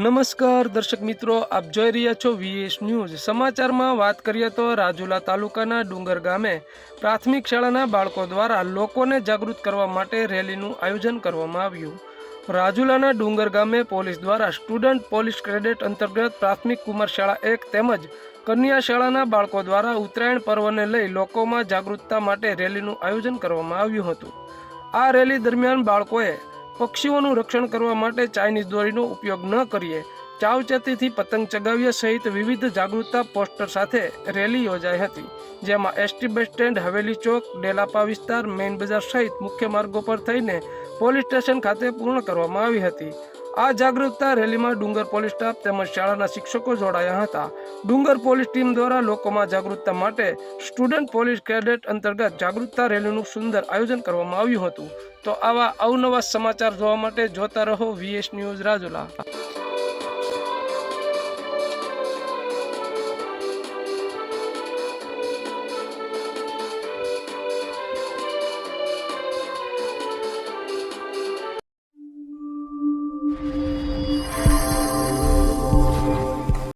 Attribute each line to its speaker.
Speaker 1: નમસ્કાર, દર્શક મિત્રો, આપ જોઈ રહ્યા છો વીએસ ન્યૂઝ સમાચારમાં વાત કરીએ તો રાજુલા તાલુકાના ડુંગર ગામે પ્રાથમિક શાળાના બાળકો દ્વારા લોકોને જાગૃત કરવા માટે રેલીનું આયોજન કરવામાં આવ્યું. રાજુલાના ડુંગર ગામે પોલીસ દ્વારા સ્ટુડન્ટ પોલીસ ક્રેડિટ અંતર્ગત પ્રાથમિક કુમાર શાળા એક તેમજ કન્યા શાળાના બાળકો દ્વારા ઉત્તરાયણ પર્વને લઈ લોકોમાં જાગૃતતા માટે રેલીનું આયોજન કરવામાં આવ્યું હતું. આ રેલી દરમિયાન બાળકોએ પક્ષીઓનું રક્ષણ કરવા માટે ચાઇનીઝ દોરીનો ઉપયોગ ન કરીએ. ચાવચેતીથી પતંગ ચગાવ્યા સહિત વિવિધ જાગૃતતા પોસ્ટર સાથે રેલી યોજાઈ હતી, જેમાં એસટી બસ સ્ટેન્ડ, હવેલી ચોક, ડેલાપા વિસ્તાર, મેઇન બજાર સહિત મુખ્ય માર્ગો પર થઈને પોલીસ સ્ટેશન ખાતે પૂર્ણ કરવામાં આવી હતી. આ જાગૃતતા રેલીમાં ડુંગર પોલીસ સ્ટાફ તેમજ શાળાના શિક્ષકો જોડાયા હતા. ડુંગર પોલીસ ટીમ દ્વારા લોકોમાં જાગૃતતા માટે સ્ટુડન્ટ પોલીસ કેડેટ અંતર્ગત જાગૃતતા રેલીનું સુંદર આયોજન કરવામાં આવ્યું હતું. તો આવા અવનવા સમાચાર જોવા માટે જોતા રહો વીએસ ન્યૂઝ રાજુલા.